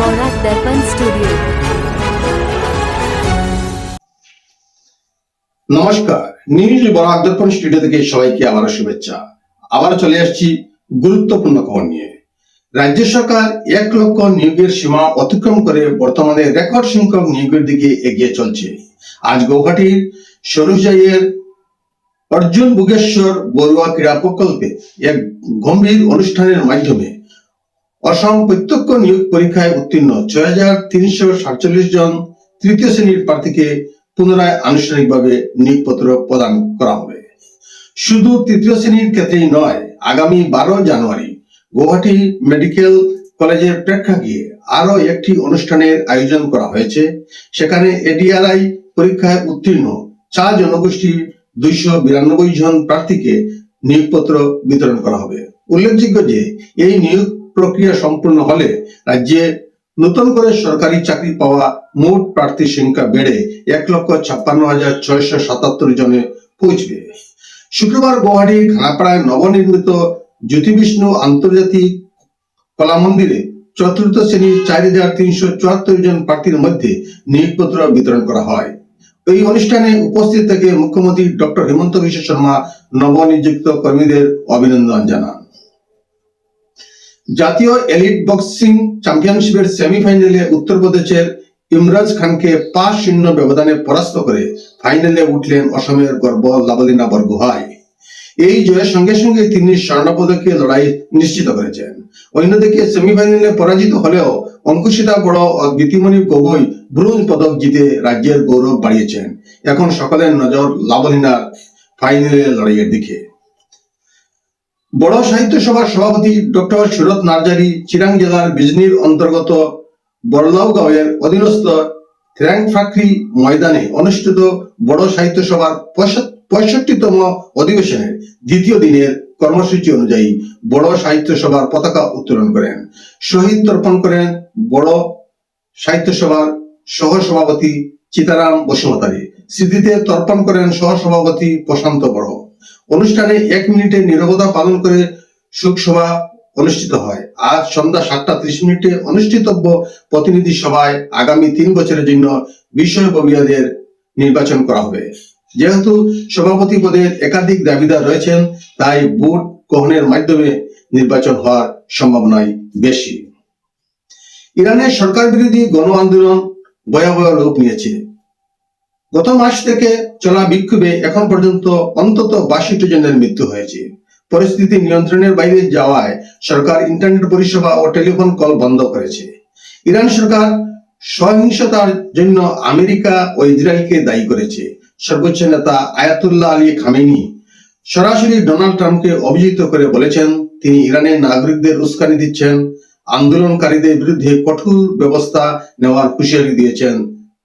বরাক দর্পণ studio. নমস্কার বরাক দর্পণ studio থেকে সবাইকে আবারও শুভেচ্ছা। আবার চলে আসছি গুরুত্বপূর্ণ খবর নিয়ে। রাজ্য সরকার এক লক্ষ নিয়োগের সীমা অতিক্রম করে বর্তমানে রেকর্ড সংখ্যক নিয়োগের দিকে এগিয়ে চলছে। আজ গৌহাটির সরুজাইয়ের অর্জুন বুগেশ্বর বড়ুয়া ক্রীড়া প্রকল্পে এক গম্ভীর অনুষ্ঠানের মাধ্যমে অসম প্রত্যক্ষ নিয়োগ পরীক্ষায় উত্তীর্ণ ছয় হাজার তিনশো সাতচল্লিশ জন তৃতীয় শ্রেণির প্রার্থীকে পুনরায় আনুষ্ঠানিকভাবে নিয়োগপত্র প্রদান করা হবে। শুধু তৃতীয় শ্রেণির ক্ষেত্রেই নয়, আগামী বারো জানুয়ারি গুয়াহাটি মেডিকেল কলেজের প্রেক্ষাগৃহে আরও একটি অনুষ্ঠানের আয়োজন করা হয়েছে। সেখানে এডিআরআই পরীক্ষায় উত্তীর্ণ চার জনগোষ্ঠী দুইশো বিরানব্বই জন প্রার্থীকে নিয়োগপত্র বিতরণ করা হবে। উল্লেখযোগ্য যে, এই নিয়োগ প্রক্রিয়া সম্পূর্ণ হলে রাজ্যে নতুন করে সরকারি চাকরি পাওয়া মোট প্রার্থীর সংখ্যা বেড়ে এক লক্ষ ছাপ্পান্ন হাজার ছয়শো সাতাত্তর জনে পৌঁছবে। শুক্রবার গুয়াহাটির খানাপাড়ায় নবনির্মিত জ্যোতি বিষ্ণু আন্তর্জাতিক কলা মন্দিরে চতুর্থ শ্রেণির চার হাজার তিনশো চুয়াত্তর জন প্রার্থীর মধ্যে নিয়োগপত্র বিতরণ করা হয়। এই অনুষ্ঠানে উপস্থিত থেকে মুখ্যমন্ত্রী ডক্টর হেমন্ত বিশ্ব শর্মা নবনিযুক্ত কর্মীদের অভিনন্দন জানান। জাতীয় এলিট বক্সিং চ্যাম্পিয়নশিপের সেমিফাইনালে উত্তরপ্রদেশের ইমরাজ খানকে পাঁচ শূন্য ব্যবধানে পরাস্ত করে ফাইনালে উঠলেন অসমের গর্ব লাবলিনা বরগুহাই। এই জয়ের সঙ্গে সঙ্গে তিনি স্বর্ণপদকের লড়াই নিশ্চিত করেছেন। অন্যদিকে সেমিফাইনালে পরাজিত হলেও অঙ্কুশিতা বড় ও গীতিমণি গগৈ ব্রোঞ্জ পদক জিতে রাজ্যের গৌরব বাড়িয়েছেন। এখন সকলের নজর লাবলিনার ফাইনালে লড়াইয়ের দিকে। বড় সাহিত্য সভার সভাপতি ডক্টর সুরত নার্জারি চিরাং জেলার বিজনির অন্তর্গত বড়লাউ গাঁওয়ের অধীনস্থ থ্র্যাংফাকরি ময়দানে অনুষ্ঠিত বড় সাহিত্য সভার পঁয়ষট্টিতম অধিবেশনের দ্বিতীয় দিনের কর্মসূচি অনুযায়ী বড় সাহিত্য সভার পতাকা উত্তোলন করেন। শহীদ তর্পণ করেন বড় সাহিত্য সভার সহ সভাপতি চিতারাম বসুমতারি। স্মৃতিতে তর্পণ করেন সহ সভাপতি প্রশান্ত বড়। অনুষ্ঠানে এক মিনিটের নীরবতা পালন করে শোকসভা অনুষ্ঠিত হয়। আজ সন্ধ্যা সাতটা ত্রিশ মিনিটে অনুষ্ঠিতব্য প্রতিনিধি সভায় আগামী তিন বছরের জন্য বিষয়ববীয়াদের নির্বাচন করা হবে। যেহেতু সভাপতি পদের একাধিক দাবিদার রয়েছেন, তাই ভোট গ্রহণের মাধ্যমে নির্বাচন হওয়ার সম্ভাবনাই বেশি। ইরানের সরকার বিরোধী গণ আন্দোলন ভয়াবহ রূপ নিয়েছে। গত মাস থেকে চলা বিক্ষোভে এখন পর্যন্ত অন্তত বাষট্টি জনের মৃত্যু হয়েছে। পরিস্থিতি নিয়ন্ত্রণের বাইরে যাওয়ায় সরকার ইন্টারনেট পরিষেবা ও টেলিফোন কল বন্ধ করেছে। ইরান সরকার সহিংসতার জন্য আমেরিকা ও ইসরায়েলকে দায়ী করেছে। সর্বোচ্চ নেতা আয়াতুল্লাহ আলী খামেনি সরাসরি ডোনাল্ড ট্রাম্পকে অভিযুক্ত করে বলেছেন, তিনি ইরানের নাগরিকদের উস্কানি দিচ্ছেন, আন্দোলনকারীদের বিরুদ্ধে কঠোর ব্যবস্থা নেওয়ার হুঁশিয়ারি দিয়েছেন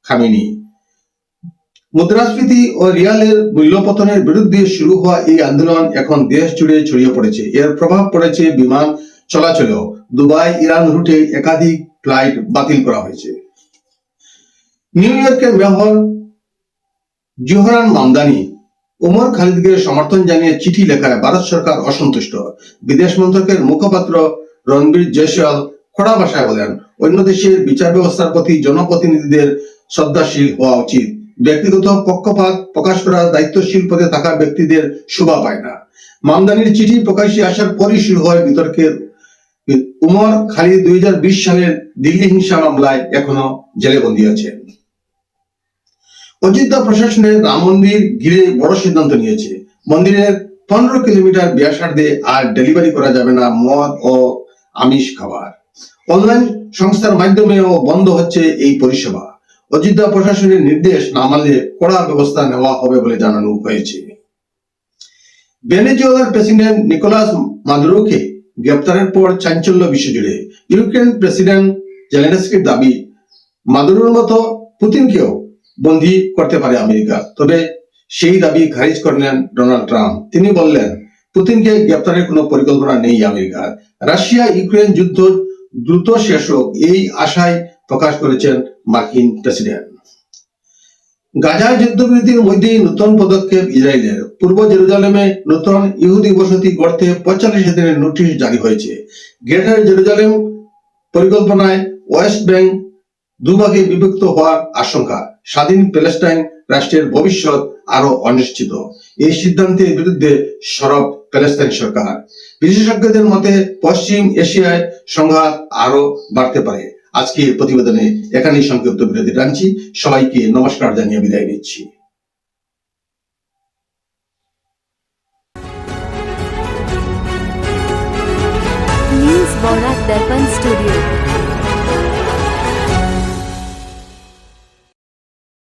খামেনি। মুদ্রাস্ফীতি ও রিয়ালের মূল্যপতনের বিরুদ্ধে শুরু হওয়া এই আন্দোলন এখন দেশ জুড়ে ছড়িয়ে পড়েছে। এর প্রভাব পড়েছে বিমান চলাচলেও। দুবাই, ইরান রুটে একাধিক ফ্লাইট বাতিল করা হয়েছে। নিউ ইয়র্কের মেয়র জোহরান মামদানি ওমর খালিদকে সমর্থন জানিয়ে চিঠি লেখায় ভারত সরকার অসন্তুষ্ট। বিদেশ মন্ত্রকের মুখপাত্র রণবীর জয়সওয়াল খোড়া ভাষায় বলেন, অন্য দেশের বিচার ব্যবস্থার প্রতি জনপ্রতিনিধিদের শ্রদ্ধাশীল হওয়া উচিত। ব্যক্তিগত পক্ষপাত প্রকাশ করা দায়িত্বশীল পদে থাকা ব্যক্তিদের শোভা পায় না। মামদানির চিঠি প্রকাশে আসার পরই শুরু হয় বিতর্কের। উমর খালিদ দুই সালের দিল্লি হিংসা মামলায় এখনও জেলে বন্দী আছেন অযোধ্যা প্রশাসনের রাম মন্দির ঘিরে বড় সিদ্ধান্ত নিয়েছে। মন্দিরের পনেরো কিলোমিটার ব্যাসার্ধে আর ডেলিভারি করা যাবে না মদ ও আমিষ খাবার। অনলাইন সংস্থার মাধ্যমেও বন্ধ হচ্ছে এই পরিষেবা। অযোধ্যা প্রশাসনের নির্দেশ না মানলে কড়া ব্যবস্থা নেওয়া হবে বলে জানানো হয়েছে। ভেনেজুয়েলার প্রেসিডেন্ট নিকোলাস মাদুরোকে গ্রেপ্তারের পর চাঞ্চল্য বিশ্বজুড়ে। ইউক্রেন প্রেসিডেন্ট জেলেনস্কির দাবি, মাদুরোর মতো পুতিনকেও বন্দী করতে পারে আমেরিকা। তবে সেই দাবি খারিজ করলেন ডোনাল্ড ট্রাম্প। তিনি বললেন, পুতিনকে গ্রেপ্তারের কোনো পরিকল্পনা নেই আমেরিকার। রাশিয়া ইউক্রেন যুদ্ধ দ্রুত শেষ হোক, এই আশায় প্রকাশ করেছেন মার্কিন প্রেসিডেন্ট। গাজায় যুদ্ধবিরতির মধ্যেই নতুন পদক্ষেপ ইসরায়েলের। পূর্ব জেরুজালেমে নতুন ইহুদি বসতি গড়তে পঁয়তাল্লিশ দিনের নোটিশ জারি হয়েছে। গ্রেটার জেরুজালেম পরিকল্পনায় ওয়েস্ট ব্যাংক দুভাগে বিভক্ত হওয়ার আশঙ্কা। স্বাধীন প্যালেস্টাইন রাষ্ট্রের ভবিষ্যৎ আরও অনিশ্চিত। এই সিদ্ধান্তের বিরুদ্ধে সরব প্যালেস্তাইন সরকার। বিশেষজ্ঞদের মতে পশ্চিম এশিয়ায় সংঘাত আরও বাড়তে পারে। আজকে প্রতিবেদনে এখানেই সংক্ষিপ্ত বিরতি টানছি। সবাইকে নমস্কার জানিয়ে বিদায় নিচ্ছি। নিউজ দর্পণ স্টুডিও।